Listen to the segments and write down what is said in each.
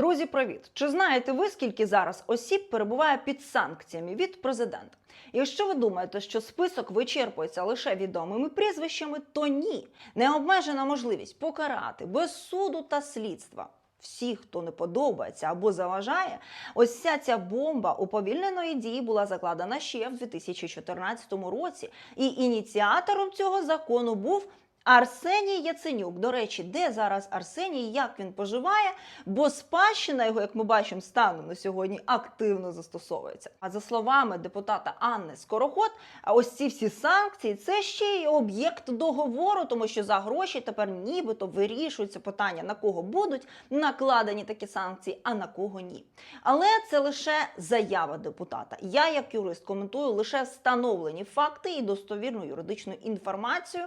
Друзі, привіт! Чи знаєте ви, скільки зараз осіб перебуває під санкціями від президента? Якщо ви думаєте, що список вичерпується лише відомими прізвищами, то ні. Необмежена можливість покарати без суду та слідства. Всіх, хто не подобається або заважає, ось вся ця бомба уповільненої дії була закладена ще в 2014 році. І ініціатором цього закону був Арсеній Яценюк. До речі, де зараз Арсеній, як він поживає? Бо спадщина його, як ми бачимо, станом на сьогодні активно застосовується. А за словами депутата Анни Скороход, ось ці всі санкції це ще й об'єкт договору, тому що за гроші тепер нібито вирішується питання, на кого будуть накладені такі санкції, а на кого ні. Але це лише заява депутата. Я, як юрист, коментую лише встановлені факти і достовірну юридичну інформацію,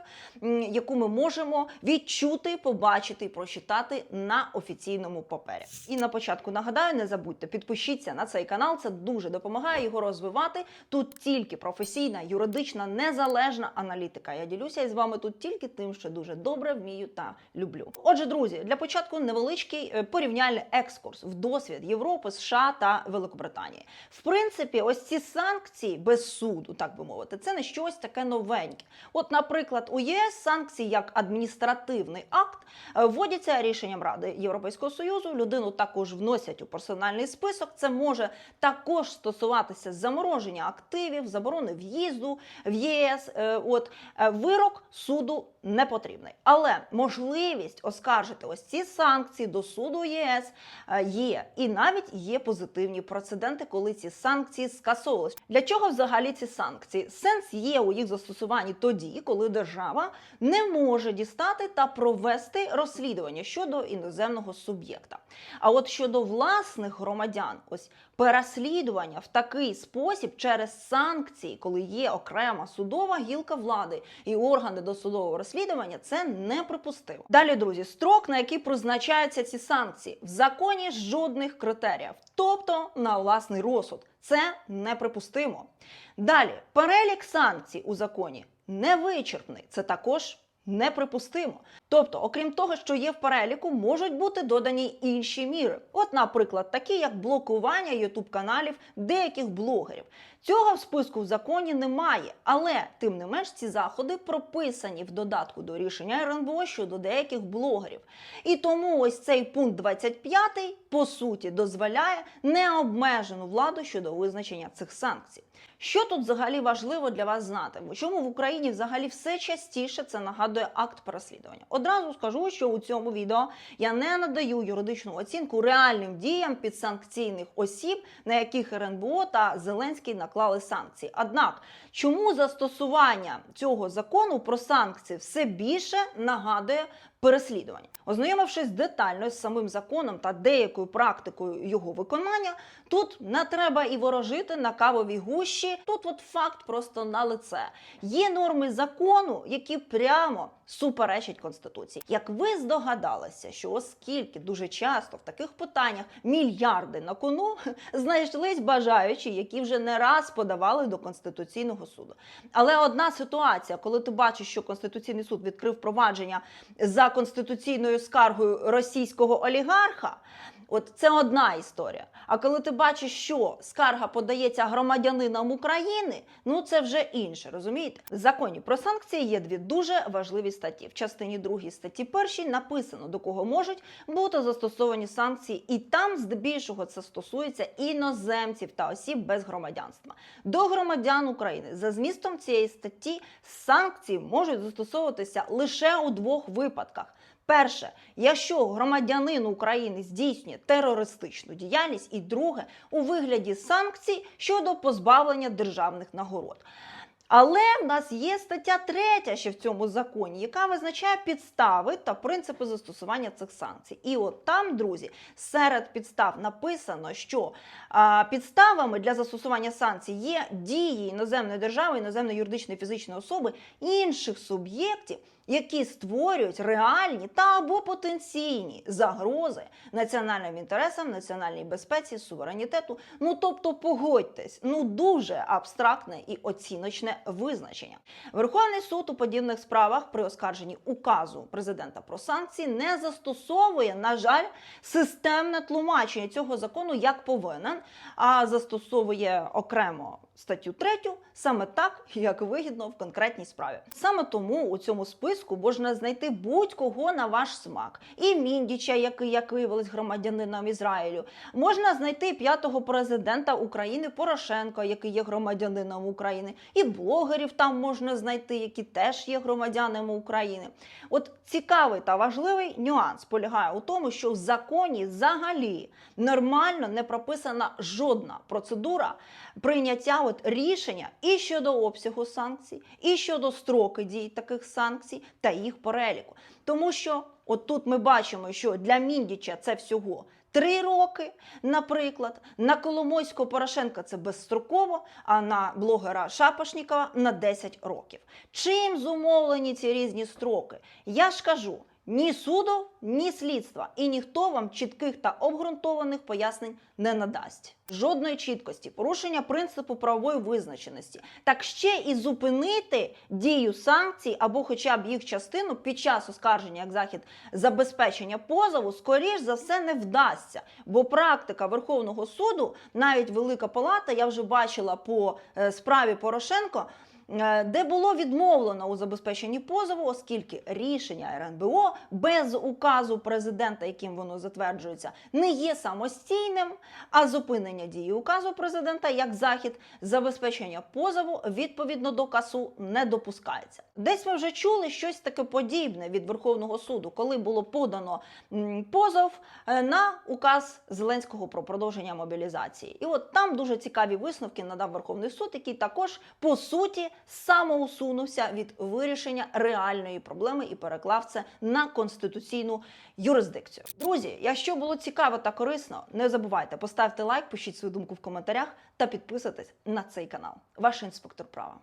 яку ми можемо відчути, побачити і прочитати на офіційному папері. І на початку нагадаю, не забудьте, підпишіться на цей канал. Це дуже допомагає його розвивати. Тут тільки професійна, юридична, незалежна аналітика. Я ділюся із вами тут тільки тим, що дуже добре вмію та люблю. Отже, друзі, для початку невеличкий е, порівняльний екскурс в досвід Європи, США та Великобританії. В принципі, ось ці санкції без суду, так би мовити, це не щось таке новеньке. От, наприклад, у ЄС санкції як адміністративний акт е, вводяться рішенням Ради Європейського союзу. Людину також вносять у персональний список. Це може також стосуватися замороження активів, заборони в'їзду в ЄС. Е, От е, вирок суду не потрібний, але можливість оскаржити ось ці санкції до суду ЄС є, і навіть є позитивні прецеденти, коли ці санкції скасовувалися. Для чого взагалі ці санкції? Сенс є у їх застосуванні тоді, коли держава не може дістати та провести розслідування щодо іноземного суб'єкта. А от щодо власних громадян, ось переслідування в такий спосіб через санкції, коли є окрема судова гілка влади і органи досудового розслідування, це неприпустимо. Далі, друзі, строк, на який призначаються ці санкції, в законі жодних критеріїв, тобто на власний розсуд. Це неприпустимо. Далі, перелік санкцій у законі невичерпний. Це також неприпустимо. Тобто, окрім того, що є в переліку, можуть бути додані інші міри. От, наприклад, такі як блокування ютуб каналів деяких блогерів. Цього в списку в законі немає, але тим не менш ці заходи прописані в додатку до рішення РНБО щодо деяких блогерів. І тому ось цей пункт 25 по суті дозволяє необмежену владу щодо визначення цих санкцій. Що тут взагалі важливо для вас знати? Чому в Україні взагалі все частіше це нагадує акт переслідування? Одразу скажу, що у цьому відео я не надаю юридичну оцінку реальним діям підсанкційних осіб, на яких РНБО та Зеленський наклали санкції. Однак, чому застосування цього закону про санкції все більше нагадує переслідування. Ознайомившись детально з самим законом та деякою практикою його виконання, тут не треба і ворожити на кавовій гущі. Тут от факт просто на лице. Є норми закону, які прямо суперечать конституції. Як ви здогадалися, що оскільки дуже часто в таких питаннях мільярди на кону знайшлись бажаючі, які вже не раз подавали до конституційного суду. Але одна ситуація, коли ти бачиш, що конституційний суд відкрив провадження за конституційною скаргою російського олігарха. От це одна історія. А коли ти бачиш, що скарга подається громадянинам України, ну це вже інше, розумієте? В законі про санкції є дві дуже важливі статті. В частині 2 статті 1 написано, до кого можуть бути застосовані санкції, і там здебільшого це стосується іноземців та осіб без громадянства. До громадян України за змістом цієї статті санкції можуть застосовуватися лише у двох випадках. Перше, якщо громадянин України здійснює терористичну діяльність, і друге у вигляді санкцій щодо позбавлення державних нагород. Але в нас є стаття 3 ще в цьому законі, яка визначає підстави та принципи застосування цих санкцій. І от там, друзі, серед підстав написано, що а, підставами для застосування санкцій є дії іноземної держави, іноземної юридичної фізичної особи інших суб'єктів, які створюють реальні та або потенційні загрози національним інтересам, національній безпеці, суверенітету. Ну тобто, погодьтесь, ну дуже абстрактне і оціночне визначення. Верховний суд у подібних справах при оскарженні указу президента про санкції не застосовує, на жаль, системне тлумачення цього закону як повинен, а застосовує окремо статтю 3 саме так, як вигідно в конкретній справі. Саме тому у цьому списку можна знайти будь-кого на ваш смак. І Міндіча, який як виявилось громадянином Ізраїлю, можна знайти п'ятого президента України Порошенка, який є громадянином України, і блогерів там можна знайти, які теж є громадянами України. От цікавий та важливий нюанс полягає у тому, що в законі взагалі нормально не прописана жодна процедура прийняття от рішення і щодо обсягу санкцій, і щодо строки дій таких санкцій та їх переліку. Тому що от тут ми бачимо, що для Міндіча це всього. Три роки, наприклад, на Коломойського Порошенка це безстроково, а на блогера Шапошнікова на 10 років. Чим зумовлені ці різні строки? Я ж кажу. Ні суду, ні слідства, і ніхто вам чітких та обґрунтованих пояснень не надасть. Жодної чіткості, порушення принципу правової визначеності, так ще і зупинити дію санкцій або хоча б їх частину під час оскарження як захід забезпечення позову, скоріш за все не вдасться. Бо практика Верховного суду, навіть Велика Палата, я вже бачила по е, справі Порошенко. Е, Де було відмовлено у забезпеченні позову, оскільки рішення РНБО без указу президента, яким воно затверджується, не є самостійним, а зупинення дії указу президента як захід забезпечення позову відповідно до касу не допускається. Десь ми вже чули щось таке подібне від Верховного суду, коли було подано позов е, на указ Зеленського про продовження мобілізації. І от там дуже цікаві висновки надав Верховний суд, який також по суті самоусунувся від вирішення реальної проблеми і переклав це на конституційну юрисдикцію. Друзі, якщо було цікаво та корисно, не забувайте поставити лайк, пишіть свою думку в коментарях та підписуйтесь на цей канал. Ваш інспектор права.